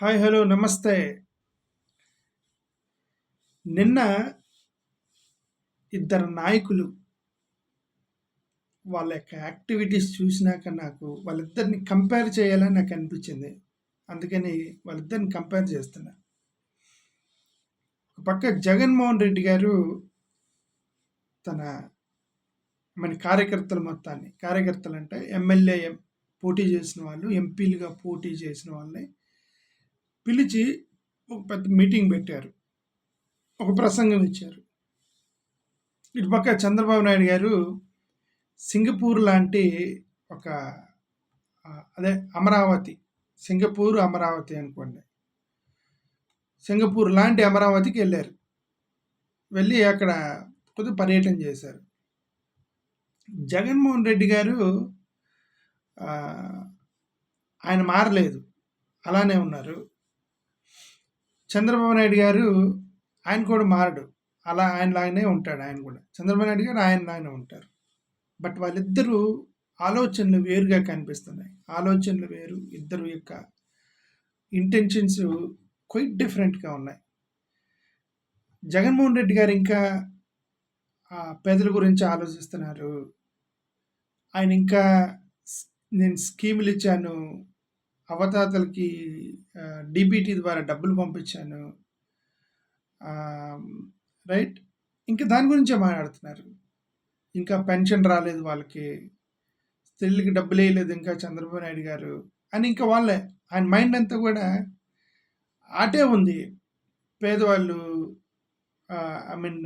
Hi hello నమస్తే. నిన్న ఇద్దరు నాయకులు వాళ్ళ యొక్క యాక్టివిటీస్ చూసినాక నాకు వాళ్ళిద్దరిని కంపేర్ చేయాలని నాకు అనిపించింది. అందుకని వాళ్ళిద్దరిని కంపేర్ చేస్తున్నా. ఒక పక్క జగన్మోహన్ రెడ్డి గారు తన మన కార్యకర్తల మొత్తాన్ని కార్యకర్తలు అంటే ఎమ్మెల్యే పోటీ చేసిన వాళ్ళు ఎంపీలుగా పోటీ చేసిన వాళ్ళని పిలిచి ఒక పెద్ద మీటింగ్ పెట్టారు. ఒక ప్రసంగం ఇచ్చారు. ఇటు పక్క చంద్రబాబు నాయుడు గారు సింగపూర్ లాంటి ఒక అదే అమరావతి సింగపూర్ అమరావతి అనుకోండి. సింగపూర్ లాంటి అమరావతికి వెళ్ళారు. వెళ్ళి అక్కడ కొద్దిగా పర్యటన చేశారు. జగన్మోహన్ రెడ్డి గారు ఆయన మారలేదు. అలానే ఉన్నారు. చంద్రబాబు నాయుడు గారు ఆయన కూడా మారడు. అలా ఆయనలాగానే ఉంటాడు ఆయన కూడా. చంద్రబాబు నాయుడు గారు ఆయనలాగానే ఉంటారు. బట్ వాళ్ళిద్దరూ ఆలోచనలు వేరుగా కనిపిస్తున్నాయి. ఆలోచనలు వేరు ఇద్దరు యొక్క ఇంటెన్షన్స్ క్వైట్ డిఫరెంట్గా ఉన్నాయి. జగన్మోహన్ రెడ్డి గారు ఇంకా పేదల గురించి ఆలోచిస్తున్నారు. ఆయన ఇంకా నేను స్కీములు ఇచ్చాను అవతాతలకి డీబీటీ ద్వారా డబ్బులు పంపించాను. రైట్? ఇంకా దాని గురించే మాట్లాడుతున్నారు. ఇంకా పెన్షన్ రాలేదు వాళ్ళకి. స్త్రీలకి డబ్బులు వేయలేదు ఇంకా చంద్రబాబు నాయుడు గారు అని ఇంకా వాళ్ళే. ఆయన మైండ్ అంతా కూడా ఆటే ఉంది. పేదవాళ్ళు ఐ మీన్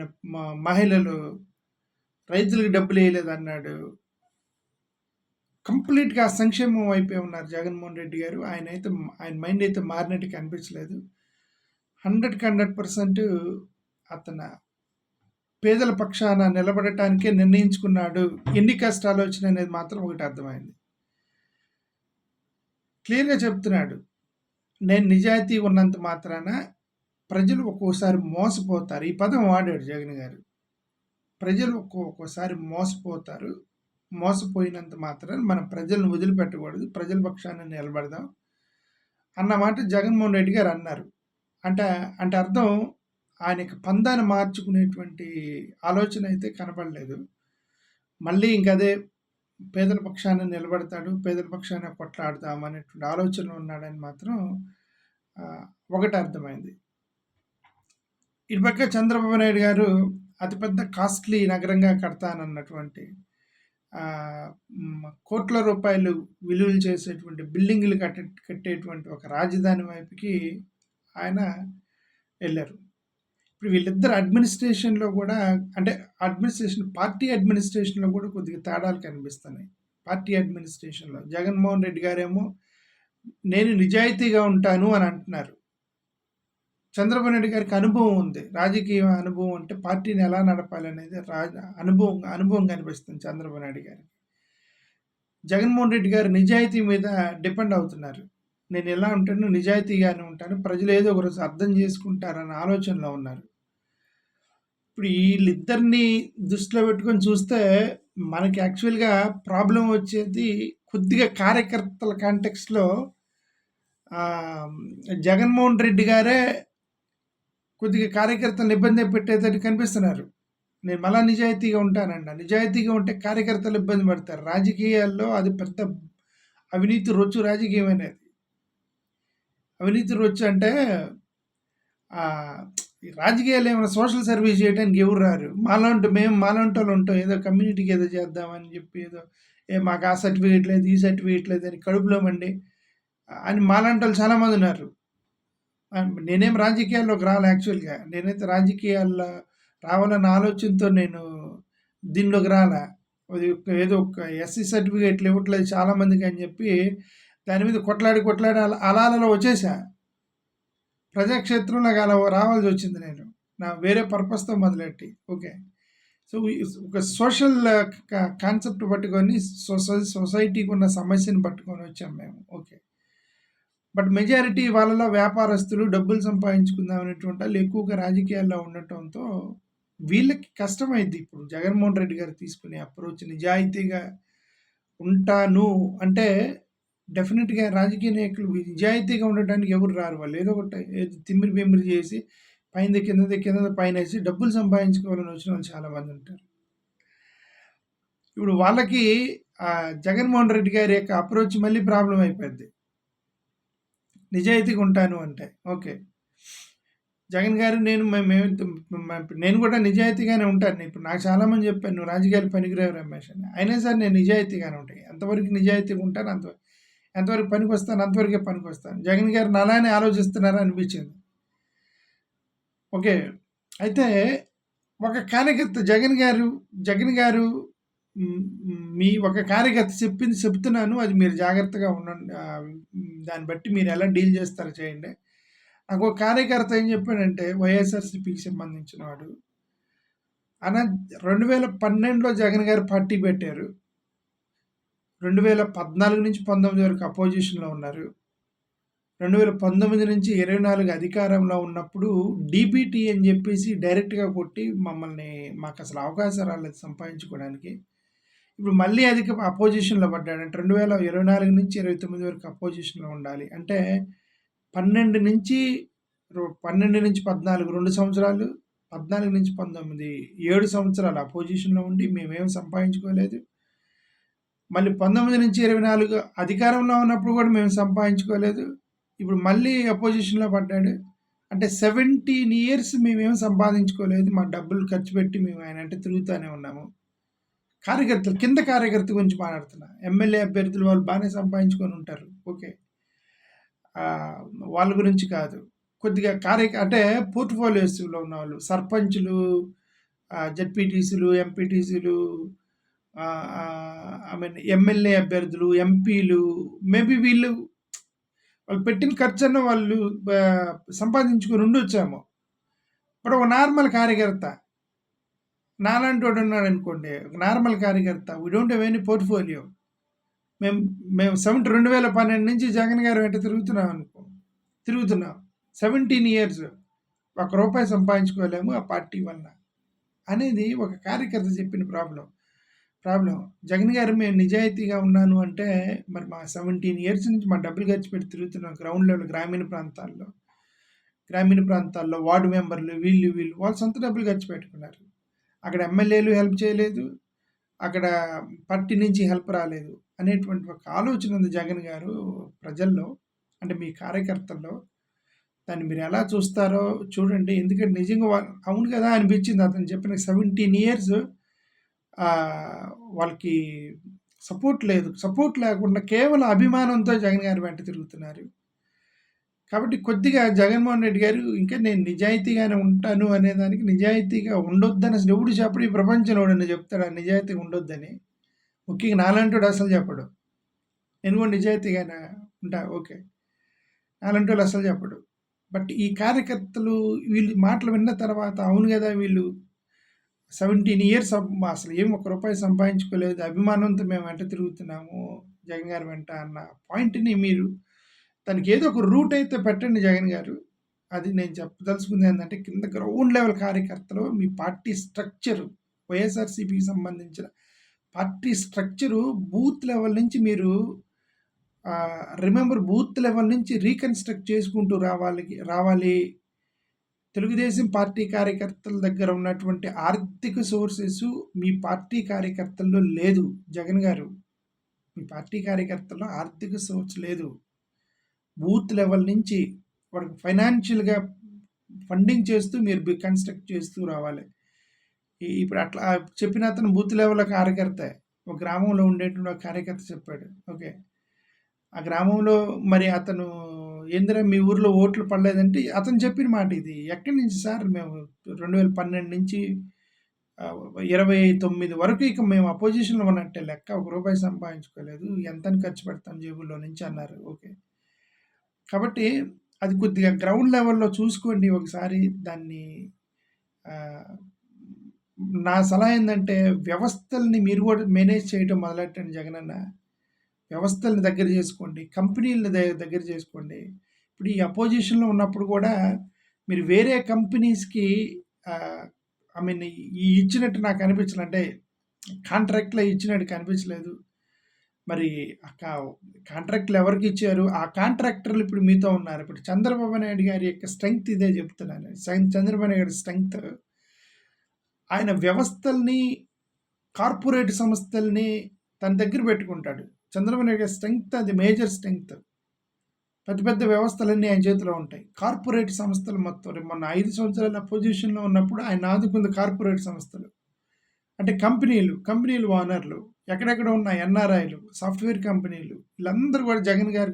మహిళలు రైతులకు డబ్బులు వేయలేదు అన్నాడు. కంప్లీట్గా సంక్షేమం వైపే ఉన్నారు జగన్మోహన్ రెడ్డి గారు. ఆయన అయితే ఆయన మైండ్ అయితే మారినట్టు కనిపించలేదు హండ్రెడ్కి హండ్రెడ్ పర్సెంట్ అతను పేదల పక్షాన నిలబడటానికే నిర్ణయించుకున్నాడు. ఎన్ని కష్టాలు వచ్చినాయి అనేది మాత్రం ఒకటి అర్థమైంది. క్లియర్గా చెప్తున్నాడు. నేను నిజాయితీ ఉన్నంత మాత్రాన ప్రజలు ఒక్కోసారి మోసపోతారు. ఈ పదం వాడాడు జగన్ గారు. ప్రజలు ఒక్కొక్కసారి మోసపోతారు. మోసపోయినంత మాత్రం మనం ప్రజలను వదిలిపెట్టకూడదు ప్రజల పక్షాన్ని నిలబడదాం అన్న మాట జగన్మోహన్ రెడ్డి గారు అన్నారు. అంటే అంటే అర్థం ఆయనకి పందాన్ని మార్చుకునేటువంటి ఆలోచన అయితే కనపడలేదు మళ్ళీ ఇంకదే పేదల పక్షాన నిలబడతాడు పేదల పక్షాన కొట్లాడతాం అనేటువంటి ఆలోచన ఉన్నాడని మాత్రం ఒకటి అర్థమైంది. ఇటుపక్క చంద్రబాబు నాయుడు గారు అతిపెద్ద కాస్ట్లీ నగరంగా కడతానన్నటువంటి కోట్ల రూపాయలు విలువలు చేసేటువంటి బిల్డింగ్లు కట్టే కట్టేటువంటి ఒక రాజధాని వైపుకి ఆయన వెళ్ళారు. ఇప్పుడు వీళ్ళిద్దరు అడ్మినిస్ట్రేషన్లో కూడా అంటే అడ్మినిస్ట్రేషన్ పార్టీ అడ్మినిస్ట్రేషన్లో కూడా కొద్దిగా తేడాలు కనిపిస్తున్నాయి. పార్టీ అడ్మినిస్ట్రేషన్లో. జగన్మోహన్ రెడ్డి గారేమో నేను నిజాయితీగా ఉంటాను అని అంటున్నారు. చంద్రబాబు నాయుడు గారికి అనుభవం ఉంది. రాజకీయ అనుభవం అంటే పార్టీని ఎలా నడపాలి అనేది రాజ అనుభవం అనుభవం కనిపిస్తుంది చంద్రబాబు నాయుడు గారికి. జగన్మోహన్ రెడ్డి గారు నిజాయితీ మీద డిపెండ్ అవుతున్నారు. నేను ఎలా ఉంటాను నిజాయితీగానే ఉంటాను. ప్రజలు ఏదో ఒకరోజు అర్థం చేసుకుంటారన్న ఆలోచనలో ఉన్నారు. ఇప్పుడు వీళ్ళిద్దరిని దృష్టిలో పెట్టుకొని చూస్తే మనకి యాక్చువల్గా ప్రాబ్లం వచ్చేది కొద్దిగా కార్యకర్తల కాంటెక్స్లో జగన్మోహన్ రెడ్డి గారే కొద్దిగా కార్యకర్తలను ఇబ్బంది పెట్టేదని కనిపిస్తున్నారు. నేను మళ్ళా నిజాయితీగా ఉంటానండి నిజాయితీగా ఉంటే కార్యకర్తలు ఇబ్బంది పడతారు. రాజకీయాల్లో అది పెద్ద అవినీతి రొచ్చు రాజకీయం అనేది అవినీతి రొచ్చు అంటే రాజకీయాలు ఏమైనా సోషల్ సర్వీస్ చేయడానికి ఎవరు రారు? మాలాంటి మేము మాలాంటి వాళ్ళు ఉంటాం. ఏదో కమ్యూనిటీకి ఏదో చేద్దామని చెప్పి ఏదో ఏ మాకు ఆ సర్టిఫికేట్ లేదు ఈ సర్టిఫికేట్ లేదు అని కడుపులో మండి అని మాలాంటి వాళ్ళు చాలామంది ఉన్నారు. నేనేం రాజకీయాల్లోకి రాలే యాక్చువల్‌గా. నేనైతే రాజకీయాల్లో రావాలన్న ఆలోచనతో నేను దీనిలోకి రాలే. ఏదో ఒక ఎస్సీ సర్టిఫికేట్లు ఇవ్వట్లేదు చాలామందికి అని చెప్పి, దాని మీద కొట్లాడి, కొట్లాడి అలా అలా వచ్చేసా. ప్రజాక్షేత్రంలో అలా వచ్చింది నేను. నా వేరే పర్పస్‌తో మొదలెట్టి. ఓకే. సో, ఒక సోషల్ కాన్సెప్ట్ పట్టుకొని సొసై సొసైటీకి ఉన్న సమస్యను పట్టుకొని వచ్చాం మేము. ఓకే. బట్ మెజారిటీ వాళ్ళలో వ్యాపారస్తులు డబ్బులు సంపాదించుకుందాం అనేటువంటి వాళ్ళు ఎక్కువగా రాజకీయాల్లో ఉండటంతో వీళ్ళకి కష్టమైంది ఇప్పుడు జగన్మోహన్ రెడ్డి గారు తీసుకునే అప్రోచ్ నిజాయితీగా ఉంటాను అంటే డెఫినెట్‌గా రాజకీయ నాయకులు నిజాయితీగా ఉండటానికి ఎవరు రారు. వాళ్ళు ఏదో ఒకటి ఏదో తిమ్మిరి బిమ్మిరి చేసి పైన కింద కింద పైన పైనేసి డబ్బులు సంపాదించుకోవాలని వచ్చిన వాళ్ళు చాలామంది ఉంటారు. ఇప్పుడు వాళ్ళకి జగన్‌మోహన్ రెడ్డి గారి యొక్క అప్రోచ్ మళ్ళీ ప్రాబ్లమ్ అయిపోద్ది. నిజాయితీగా ఉంటాను అంటే. ఓకే. జగన్ గారు నేను మే మేము నేను కూడా నిజాయితీగానే ఉంటాను. ఇప్పుడు నాకు చాలామంది చెప్పాను "నువ్వు రాజకీయాలు పనికిరావు రమేష్" అని. అయినా సరే నేను నిజాయితీగానే ఉంటాను. ఎంతవరకు నిజాయితీగా ఉంటాను అంత ఎంతవరకు పనికి వస్తాను అంతవరకే పనికొస్తాను. జగన్ గారు నాలానే ఆలోచిస్తున్నారా అనిపించింది. ఓకే. అయితే ఒక కార్యకర్త జగన్ గారు జగన్ గారు మీ ఒక కార్యకర్త చెప్పింది చెప్తున్నాను. అది మీరు జాగ్రత్తగా ఉండండి. దాన్ని బట్టి మీరు ఎలా డీల్ చేస్తారో చేయండి. నాకు ఒక కార్యకర్త ఏం చెప్పాడంటే వైఎస్ఆర్‌సీపీకి సంబంధించిన వాడు. అన రెండు వేల పన్నెండులో జగన్ గారు పార్టీ పెట్టారు. 2014 నుంచి 19 వరకు అపోజిషన్‌లో ఉన్నారు. 2019 నుంచి 24 అధికారంలో ఉన్నప్పుడు డీబీటీ అని చెప్పేసి డైరెక్ట్‌గా కొట్టి మమ్మల్ని మాకసలు అవకాశం రాలేదు సంపాదించుకోవడానికి. ఇప్పుడు మళ్ళీ అధిక అపోజిషన్‌లో పడ్డాడు. అంటే 2024 నుంచి 29 వరకు అపోజిషన్‌లో ఉండాలి. అంటే 12 నుంచి పన్నెండు నుంచి 14 2 సంవత్సరాలు, 14 నుంచి 19 7 సంవత్సరాలు అపోజిషన్‌లో ఉండి మేమేం సంపాదించుకోలేదు. మళ్ళీ 19 నుంచి 24 అధికారంలో ఉన్నప్పుడు కూడా మేము సంపాదించుకోలేదు. ఇప్పుడు మళ్ళీ అపోజిషన్‌లో పడ్డాడు. అంటే 17 ఇయర్స్ మేమేమి సంపాదించుకోలేదు. మా డబ్బులు ఖర్చు పెట్టి మేము ఆయన అంటే తిరుగుతూనే ఉన్నాము. కార్యకర్తలు కింద కార్యకర్త గురించి మాట్లాడుతున్నా. ఎమ్మెల్యే అభ్యర్థులు వాళ్ళు బాగానే సంపాదించుకొని ఉంటారు. ఓకే. వాళ్ళ గురించి కాదు. కొద్దిగా కార్య అంటే పోర్ట్‌ఫోలియోస్‌లో ఉన్నవాళ్ళు సర్పంచులు, జడ్పీటీసీలు, ఎంపీటీసీలు ఐ మీన్ ఎమ్మెల్యే అభ్యర్థులు, ఎంపీలు మేబీ వీళ్ళు వాళ్ళు పెట్టిన ఖర్చన్న వాళ్ళు సంపాదించుకొని ఉండి వచ్చాము ఇప్పుడు ఒక నార్మల్ కార్యకర్త నాలాంటోడు ఉన్నాడనుకోండి. ఒక నార్మల్ కార్యకర్త. We don't have any portfolio. మేము మేము 70 2012 నుంచి జగన్ గారు వెంట తిరుగుతున్నాం అనుకో. తిరుగుతున్నాం. 17 ఇయర్స్. ఒక రూపాయి సంపాదించుకోలేము ఆ పార్టీ వల్ల. అనేది ఒక కార్యకర్త చెప్పిన ప్రాబ్లం ప్రాబ్లం జగన్ గారు మేము నిజాయితీగా ఉన్నాను అంటే మరి మా 17 ఇయర్స్ నుంచి మా డబ్బులు ఖర్చు పెట్టి తిరుగుతున్నాం గ్రౌండ్ లెవెల్ గ్రామీణ ప్రాంతాల్లో. గ్రామీణ ప్రాంతాల్లో వార్డ్ మెంబర్లు వీళ్ళు వీళ్ళు వాళ్ళు సొంత డబ్బులు ఖర్చు పెట్టుకున్నారు. అక్కడ ఎమ్మెల్యేలు హెల్ప్ చేయలేదు. అక్కడ పార్టీ నుంచి హెల్ప్ రాలేదు. అనేటువంటి ఒక ఆలోచన ఉంది జగన్ గారు ప్రజల్లో. అంటే మీ కార్యకర్తల్లో. దాన్ని మీరు ఎలా చూస్తారో చూడండి. ఎందుకంటే నిజంగా అవును కదా! అనిపించింది అతను చెప్పిన 17 ఇయర్స్ వాళ్ళకి సపోర్ట్ లేదు. సపోర్ట్ లేకుండా కేవలం అభిమానంతో జగన్ గారి వెంట తిరుగుతున్నారు. కాబట్టి కొద్దిగా జగన్మోహన్ రెడ్డి గారు ఇంకా నేను నిజాయితీగానే ఉంటాను అనేదానికి నిజాయితీగా ఉండొద్దని అసలు ఎవడు చెప్పడు. ఈ ప్రపంచంలో ఎవడన్నా ఆ నిజాయితీగా ఉండొద్దని? ముఖ్యంగా నాలంటోడు అసలు చెప్పడు. నేను కూడా నిజాయితీగానే ఉంటా. ఓకే. నాలంటోడు అసలు చెప్పడు. బట్ ఈ కార్యకర్తలు వీళ్ళు మాటలు విన్న తర్వాత అవును కదా వీళ్ళు 17 ఇయర్స్ అసలు ఏం ఒక్క రూపాయి సంపాదించుకోలేదు. అభిమానంతో మేము వెంట తిరుగుతున్నాము జగన్ గారి వెంట అన్న పాయింట్‌ని మీరు దానికి ఏదో ఒక రూట్ అయితే పెట్టండి జగన్ గారు. అది నేను చెప్పదలుచుకుంది ఏంటంటే కింద గ్రౌండ్ లెవెల్ కార్యకర్తలు మీ పార్టీ స్ట్రక్చరు వైఎస్ఆర్‌సీపీకి సంబంధించిన పార్టీ స్ట్రక్చరు బూత్ లెవెల్ నుంచి మీరు రిమెంబర్ బూత్ లెవెల్ నుంచి రీకన్‌స్ట్రక్ట్ చేసుకుంటూ రావాలి రావాలి. తెలుగుదేశం పార్టీ కార్యకర్తల దగ్గర ఉన్నటువంటి ఆర్థిక సోర్సెస్ మీ పార్టీ కార్యకర్తల్లో లేదు జగన్ గారు. మీ పార్టీ కార్యకర్తల్లో ఆర్థిక సోర్స్ లేదు. బూత్ లెవెల్ నుంచి వాడికి ఫైనాన్షియల్‌గా ఫండింగ్ చేస్తూ మీరు బి కన్‌స్ట్రక్ట్ చేస్తూ రావాలి. ఇప్పుడు అట్లా చెప్పిన అతను బూత్ లెవెల్ కార్యకర్త ఒక గ్రామంలో ఉండేటువంటి ఒక కార్యకర్త చెప్పాడు. ఓకే. ఆ గ్రామంలో మరి అతను ఏందిరా మీ ఊర్లో ఓట్లు పడలేదంటే అతను చెప్పిన మాట ఇది. ఎక్కడి నుంచి సార్ మేము 2012 నుంచి ఇరవై తొమ్మిది వరకు ఇక మేము అపోజిషన్‌లో ఉన్నట్టే లెక్క. ఒక రూపాయి సంపాదించుకోలేదు. ఎంతని ఖర్చు పెడతాం జేబుల్లో నుంచి అన్నారు. ఓకే. కాబట్టి అది కొద్దిగా గ్రౌండ్ లెవెల్‌లో చూసుకోండి ఒకసారి దాన్ని నా సలహా ఏంటంటే వ్యవస్థల్ని మీరు కూడా మేనేజ్ చేయటం మొదలెట్టండి జగనన్న. వ్యవస్థల్ని దగ్గర చేసుకోండి. కంపెనీలని దగ్గర చేసుకోండి. ఇప్పుడు ఈ అపోజిషన్‌లో ఉన్నప్పుడు కూడా మీరు వేరే కంపెనీస్‌కి ఐ మీన్ ఈ ఇచ్చినట్టు నాకు అనిపించలే. అంటే కాంట్రాక్ట్‌లో ఇచ్చినట్టు కనిపించలేదు. మరి కాంట్రాక్ట్లు ఎవరికి ఇచ్చారు ఆ కాంట్రాక్టర్లు ఇప్పుడు మీతో ఉన్నారు. ఇప్పుడు చంద్రబాబు నాయుడు గారి యొక్క స్ట్రెంగ్త్ ఇదే చెప్తున్నాను. సైన్ చంద్రబాబు నాయుడు గారి స్ట్రెంగ్త్ ఆయన వ్యవస్థల్ని, కార్పొరేట్ సంస్థల్ని తన దగ్గర పెట్టుకుంటాడు. చంద్రబాబు నాయుడు గారి స్ట్రెంగ్త్ అది మేజర్ స్ట్రెంగ్త్. పెద్ద పెద్ద వ్యవస్థలన్నీ ఆయన చేతిలో ఉంటాయి. కార్పొరేట్ సంస్థలు మొత్తం మొన్న ఐదు సంవత్సరాల పొజిషన్‌లో ఉన్నప్పుడు ఆయన ఆదుకుంది కార్పొరేట్ సంస్థలు. అంటే కంపెనీలు, కంపెనీలు ఓనర్లు, ఎక్కడెక్కడ ఉన్న ఎన్ఆర్ఐలు, సాఫ్ట్‌వేర్ కంపెనీలు వీళ్ళందరూ కూడా జగన్ గారు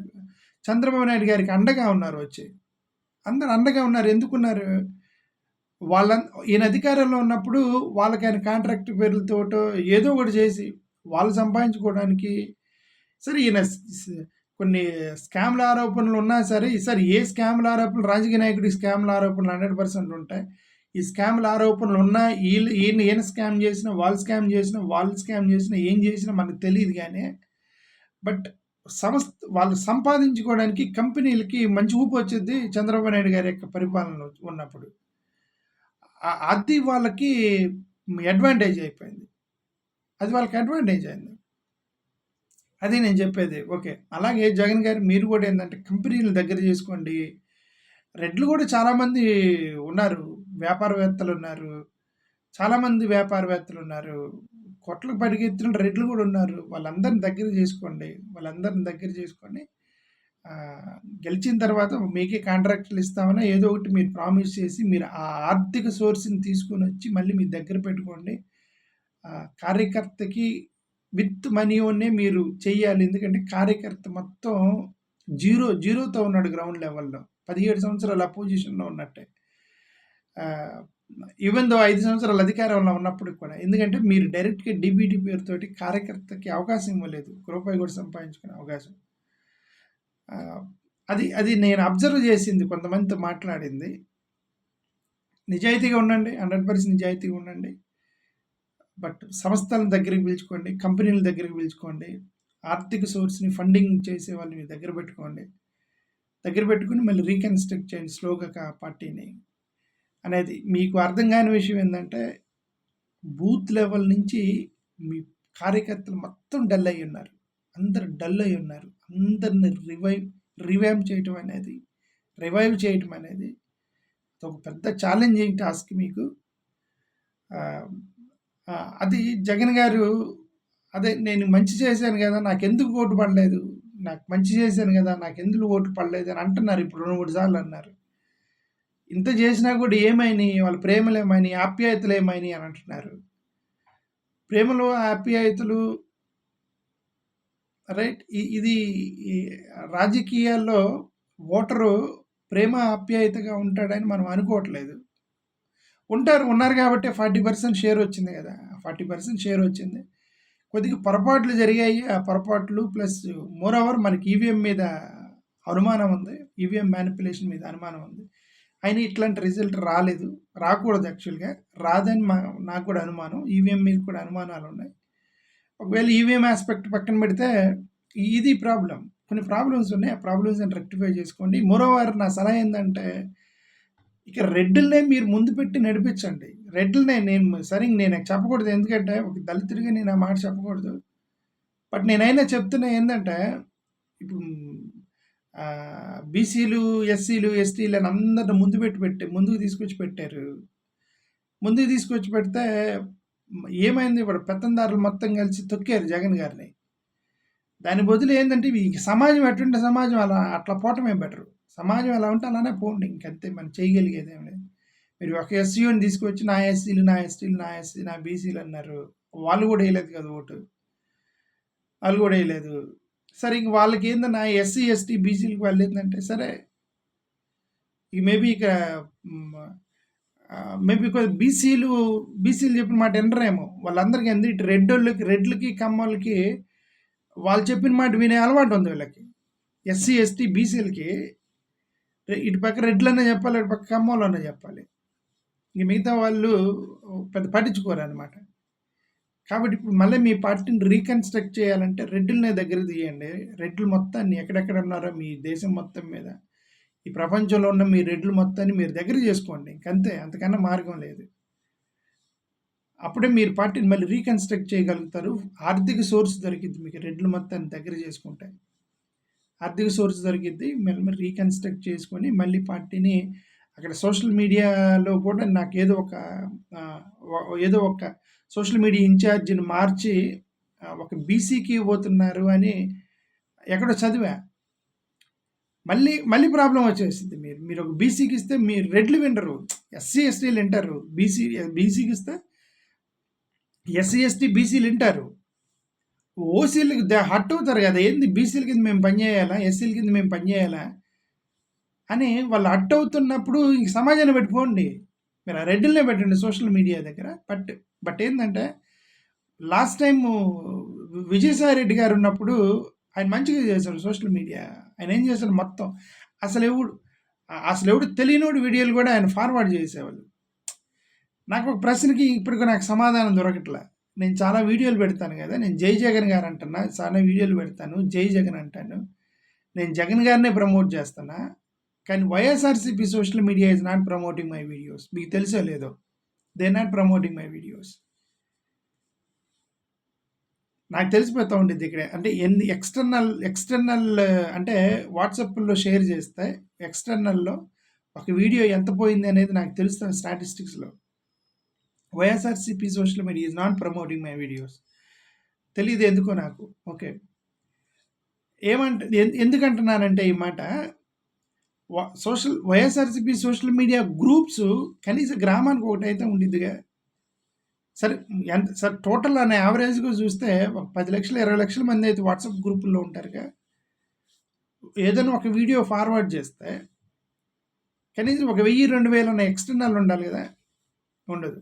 చంద్రబాబు నాయుడు గారికి అండగా ఉన్నారు వచ్చి. అందరూ అండగా ఉన్నారు. ఎందుకున్నారు? వాళ్ళ ఈయన అధికారంలో ఉన్నప్పుడు వాళ్ళకి ఆయన కాంట్రాక్ట్ పేర్లతోటో ఏదో ఒకటి చేసి వాళ్ళు సంపాదించుకోవడానికి సరే ఈయన కొన్ని స్కామ్‌ల ఆరోపణలు ఉన్నా సరే, సరే ఏ స్కామ్‌ల ఆరోపణలు రాజకీయ నాయకుడికి స్కామ్‌ల ఆరోపణలు 100% ఉంటాయి. ఈ స్కామ్‌ల ఆరోపణలు ఉన్నా వీళ్ళు ఈయన ఈయన స్కామ్ చేసినా, వాళ్ళు స్కామ్ చేసినా, వాళ్ళు స్కామ్ చేసినా, ఏం చేసినా మనకు తెలియదు కానీ బట్ సంస్థ వాళ్ళు సంపాదించుకోవడానికి కంపెనీలకి మంచి ఊపు వచ్చింది చంద్రబాబు నాయుడు గారి యొక్క పరిపాలనలో ఉన్నప్పుడు. అది వాళ్ళకి అడ్వాంటేజ్ అయిపోయింది. అది వాళ్ళకి అడ్వాంటేజ్ అయింది. అది నేను చెప్పేది. ఓకే. అలాగే జగన్ గారు మీరు కూడా ఏంటంటే కంపెనీలు దగ్గర చేసుకోండి. రెడ్లు కూడా చాలామంది ఉన్నారు. వ్యాపారవేత్తలు ఉన్నారు చాలామంది వ్యాపారవేత్తలు ఉన్నారు కొట్లకు పరిగెత్తిన రెడ్లు కూడా ఉన్నారు. వాళ్ళందరిని దగ్గర చేసుకోండి. వాళ్ళందరిని దగ్గర చేసుకొని గెలిచిన తర్వాత మీకే కాంట్రాక్టులు ఇస్తామని ఏదో ఒకటి మీరు ప్రామిస్ చేసి మీరు ఆ ఆర్థిక సోర్స్‌ని తీసుకొని వచ్చి మళ్ళీ మీ దగ్గర పెట్టుకోండి. కార్యకర్తకి విత్ మనీ‌తోనే మీరు చేయాలి ఎందుకంటే కార్యకర్త మొత్తం జీరో జీరోతో ఉన్నాడు గ్రౌండ్ లెవెల్‌లో. 17 సంవత్సరాలు అపోజిషన్‌లో ఉన్నట్టే. ఈవెన్ దో ఐదు సంవత్సరాలు అధికారంలో ఉన్నప్పటికి కూడా. ఎందుకంటే మీరు డైరెక్ట్‌గా డిబిటీ పేరుతోటి కార్యకర్తకి అవకాశం ఇవ్వలేదు. రూపాయి కూడా సంపాదించుకునే అవకాశం. అది అది నేను అబ్జర్వ్ చేసింది కొంతమందితో మాట్లాడింది. నిజాయితీగా ఉండండి. 100% నిజాయితీగా ఉండండి. బట్ సంస్థలను దగ్గరికి పిలుచుకోండి. కంపెనీల దగ్గరికి పిలుచుకోండి. ఆర్థిక సోర్స్‌ని ఫండింగ్ చేసే వాళ్ళని దగ్గర పెట్టుకోండి. దగ్గర పెట్టుకుని మళ్ళీ రీకన్‌స్ట్రక్ట్ చేయండి స్లోగా పార్టీని. అనేది మీకు అర్థం కాని విషయం ఏంటంటే బూత్ లెవెల్ నుంచి మీ కార్యకర్తలు మొత్తం డల్ అయ్యున్నారు. అందరూ డల్ అయి ఉన్నారు అందరిని రివైవ్ రివైవ్ చేయటం అనేది, రివైవ్ చేయటం అనేది ఒక పెద్ద ఛాలెంజింగ్ టాస్క్ మీకు. అది జగన్ గారు అదే నేను మంచి చేశాను గదా! నాకెందుకు ఓటు పడలేదు? నాకు మంచి చేశాను గదా! నాకెందుకు ఓటు పడలేదు అని అంటున్నారు ఇప్పుడు 2, 3 సార్లు అన్నారు. ఇంత చేసినా కూడా ఏమైనాయి వాళ్ళ ప్రేమలేమైనియి? ఆప్యాయతలేమైనియి అని అంటున్నారు. ప్రేమలు, ఆప్యాయతలు రైట్. ఇది ఈ రాజకీయాల్లో ఓటరు ప్రేమ, ఆప్యాయతగా ఉంటాడని మనం అనుకోవట్లేదు. ఉంటారు. ఉన్నారు కాబట్టే 40% షేర్ వచ్చింది కదా ఫార్టీ పర్సెంట్ షేర్ వచ్చింది. కొద్దిగా పొరపాట్లు జరిగాయి. ఆ పొరపాట్లు ప్లస్ మోర్ ఓవర్ మనకి ఈవీఎం మీద అనుమానం ఉంది. ఈవీఎం మ్యానిపులేషన్ మీద అనుమానం ఉంది. అయినా ఇట్లాంటి రిజల్ట్ రాలేదు. రాకూడదు యాక్చువల్‌గా. రాదని మా నాకు కూడా అనుమానం. ఈవీఎం మీద కూడా అనుమానాలు ఉన్నాయి ఒకవేళ ఈవీఎం ఆస్పెక్ట్ పక్కన పెడితే ఇది ప్రాబ్లమ్. కొన్ని ప్రాబ్లమ్స్ ఉన్నాయి. ఆ ప్రాబ్లమ్స్‌ని రెక్టిఫై చేసుకోండి. మరోవారు నా సలహా ఏంటంటే ఇక రెడ్డులనే మీరు ముందు పెట్టి నడిపించండి. రెడ్లనే నేను సరింగ్ నేను చెప్పకూడదు. ఎందుకంటే ఒక దళితుడిగా నేను ఆ మాట చెప్పకూడదు. బట్ నేనైనా చెప్తున్నా ఏంటంటే ఇప్పుడు బీసీలు, ఎస్సీలు, ఎస్టీలని అందరిని ముందు పెట్టి పెట్టి ముందుకు తీసుకొచ్చి పెట్టారు. ముందుకు తీసుకొచ్చి పెడితే ఏమైంది ఇప్పుడు పెత్తందారులు మొత్తం కలిసి తొక్కారు జగన్ గారిని. దాని బదులు ఏంటంటే ఈ సమాజం ఎట్టుంటే సమాజం అలా అట్లా పోవటమే బెటరు. సమాజం ఎలా ఉంటే అలానే పోండి. ఇంకంతే మనం చేయగలిగేదేం లేదు. మీరు ఒక ఎస్సీని తీసుకొచ్చి నా ఎస్సీలు, నా ఎస్టీలు, నా ఎస్సీ, నా బీసీలు అన్నారు. వాళ్ళు కూడా వేయలేదు కదా ఓటు. వాళ్ళు కూడా వేయలేదు. సరే ఇంక వాళ్ళకి ఏందన్నా ఎస్సీ, ఎస్టీ, బీసీలకి వాళ్ళేందంటే సరే ఇక మేబీ ఇక మేబీ బీసీలు, బీసీలు చెప్పిన మాట వినరేమో. వాళ్ళందరికీ ఏంది ఇటు రెడ్డోళ్ళకి, రెడ్లకి, కమ్మోళ్ళకి వాళ్ళు చెప్పిన మాట వినే అలవాటు ఉంది వీళ్ళకి. ఎస్సీ, ఎస్టీ, బీసీలకి ఇటు పక్క రెడ్లన్నా చెప్పాలి. ఇటు పక్క కమ్మోళ్ళన్నా చెప్పాలి. ఇంక మిగతా వాళ్ళు పెద్ద పట్టించుకోరు అనమాట కాబట్టి ఇప్పుడు మళ్ళీ మీ పార్టీని రీకన్‌స్ట్రక్ట్ చేయాలంటే రెడ్డులనే దగ్గర తీయండి. రెడ్లు మొత్తాన్ని ఎక్కడెక్కడ ఉన్నారో మీ దేశం మొత్తం మీద, ఈ ప్రపంచంలో ఉన్న మీ రెడ్లు మొత్తాన్ని మీరు దగ్గర చేసుకోండి. ఇంకంతే. అంతకన్నా మార్గం లేదు. అప్పుడే మీరు పార్టీని మళ్ళీ రీకన్స్ట్రక్ట్ చేయగలుగుతారు ఆర్థిక సోర్స్ దొరికింది మీకు రెడ్లు మొత్తాన్ని దగ్గర చేసుకుంటే ఆర్థిక సోర్స్ దొరికింది మళ్ళీ రీకన్స్ట్రక్ట్ చేసుకొని మళ్ళీ పార్టీని అక్కడ సోషల్ మీడియాలో కూడా నాకు ఏదో ఒక ఏదో ఒక సోషల్ మీడియా ఇన్ఛార్జిని మార్చి ఒక బీసీకి పోతున్నారు అని ఎక్కడో చదివా. మళ్ళీ మళ్ళీ ప్రాబ్లం వచ్చేసింది. మీరు మీరు ఒక బీసీకి ఇస్తే మీరు రెడ్లు వింటరు ఎస్సీ ఎస్టీలు వింటారు. బీసీ బీసీకి ఇస్తే ఎస్సీ ఎస్టీ బీసీలు వింటారు. ఓసీలకి హట్ అవుతారు కదా ఏంది బీసీల కింద మేము పనిచేయాలా ఎస్సీల కింద మేము పనిచేయాలా అని వాళ్ళు హట్ అవుతున్నప్పుడు ఇంక సమాజాన్ని పెట్టుకోండి. మీరు ఆ రెడ్డిల్నే పెట్టండి సోషల్ మీడియా దగ్గర బట్ బట్ ఏంటంటే లాస్ట్ టైం విజయసాయి రెడ్డి గారు ఉన్నప్పుడు ఆయన మంచిగా చేశాడు సోషల్ మీడియా. ఆయన ఏం చేశాడు మొత్తం. అసలు ఎవడు అసలు ఎవడు తెలియనోడు వీడియోలు కూడా ఆయన ఫార్వర్డ్ చేసేవాళ్ళు. నాకు ఒక ప్రశ్నకి ఇప్పటికీ నాకు సమాధానం దొరకట్లే. నేను చాలా వీడియోలు పెడతాను కదా నేను జై జగన్ గారు అంటున్నా చాలా వీడియోలు పెడతాను జై జగన్ అంటాను. నేను జగన్ గారినే ప్రమోట్ చేస్తున్నా కానీ YSRCP social media is not promoting my videos మీకు తెలిసో లేదో? They not promoting my videos నాకు తెలిసిపోతూ ఉండేది ఇక్కడే. అంటే ఎన్ని ఎక్స్టర్నల్ ఎక్స్టర్నల్ uh, అంటే వాట్సాప్లో షేర్ చేస్తే ఎక్స్టర్నల్లో ఒక వీడియో ఎంత పోయింది అనేది నాకు తెలుస్తుంది స్టాటిస్టిక్స్లో YSRCP social media is not promoting my videos తెలియదు ఎందుకో నాకు. ఓకే ఏమంట ఎందుకంటున్నానంటే ఈ మాట social YSRCP social media groups కనీసం గ్రామానికి ఒకటి అయితే ఉండిద్దిగా. సరే ఎంత సరే టోటల్ అనే యావరేజ్గా చూస్తే ఒక పది లక్షలు ఇరవై లక్షల మంది అయితే వాట్సాప్ గ్రూపుల్లో ఉంటారుగా. ఏదైనా ఒక వీడియో ఫార్వర్డ్ చేస్తే కనీసం ఒక వెయ్యి రెండు వేలు అనే ఎక్స్టర్నల్ ఉండాలి కదా. ఉండదు.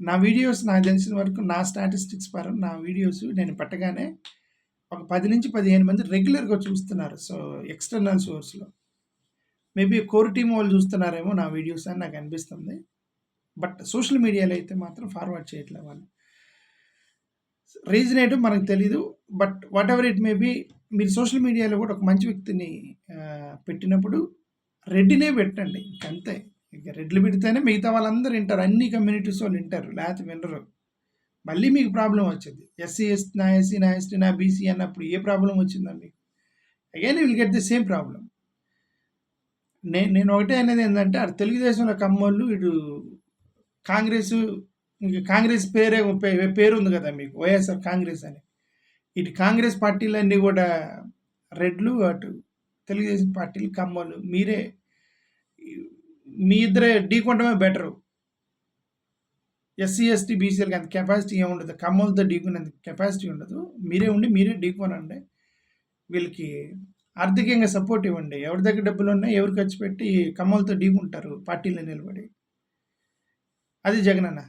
నా వీడియోస్ నాకు తెలిసిన వరకు నా స్టాటిస్టిక్స్ పరం నా వీడియోస్ నేను పెట్టగానే ఒక పది నుంచి పదిహేను మంది రెగ్యులర్గా చూస్తున్నారు సో ఎక్స్టర్నల్ సోర్స్లో. మేబీ కోర్ టీం వాళ్ళు చూస్తున్నారేమో నా వీడియోస్ అని నాకు అనిపిస్తుంది. బట్ సోషల్ మీడియాలో అయితే మాత్రం ఫార్వర్డ్ చేయట్లేదు వాళ్ళు. రీజన్ ఏంటో మనకు తెలీదు. But whatever it may be మీరు సోషల్ మీడియాలో కూడా ఒక మంచి వ్యక్తిని పెట్టినప్పుడు రెడ్డినే పెట్టండి. ఇంకంతే. ఇక రెడ్లు పెడితేనే మిగతా వాళ్ళందరూ వింటారు. అన్ని కమ్యూనిటీస్ వాళ్ళు వింటారు. లేకపోతే వినరు. మళ్ళీ మీకు ప్రాబ్లం వచ్చింది. ఎస్సీ ఎస్ నా ఎస్సీ నా ఎస్టీ నా బీసీ అన్నప్పుడు ఏ ప్రాబ్లం వచ్చిందా మీకు again will get the same problem నేను నేను ఒకటే అనేది ఏంటంటే అటు తెలుగుదేశంలో కమ్మోళ్ళు ఇటు కాంగ్రెస్ కాంగ్రెస్ పేరే పేరు ఉంది కదా మీకు వైఎస్ఆర్ కాంగ్రెస్ అని. ఇటు కాంగ్రెస్ పార్టీలన్నీ కూడా రెడ్లు అటు తెలుగుదేశం పార్టీలు కమ్మోళ్ళు మీరే మీ ఇద్దరే ఢీకొనడమే బెటరు. ఎస్సీ ఎస్టీ బీసీలకి అంత కెపాసిటీ ఏమి ఉండదు కమ్మలతో ఢీకొనేంత కెపాసిటీ ఉండదు. మీరే ఉండి మీరే ఢీకొనండి. వీళ్ళకి ఆర్థికంగా సపోర్ట్ ఇవ్వండి. ఎవరి దగ్గర డబ్బులు ఉన్నాయి ఎవరు ఖర్చు పెట్టి కమ్మలతో ఢీకుంటారు పార్టీలో నిలబడి. అది జగన్ అన్న.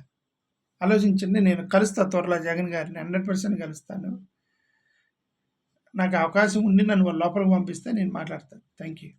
ఆలోచించండి నేను కలుస్తా త్వరలో జగన్ గారిని. హండ్రెడ్ పర్సెంట్ కలుస్తాను. నాకు అవకాశం ఉండి నన్ను లోపలికి పంపిస్తే నేను మాట్లాడతాను. Thank you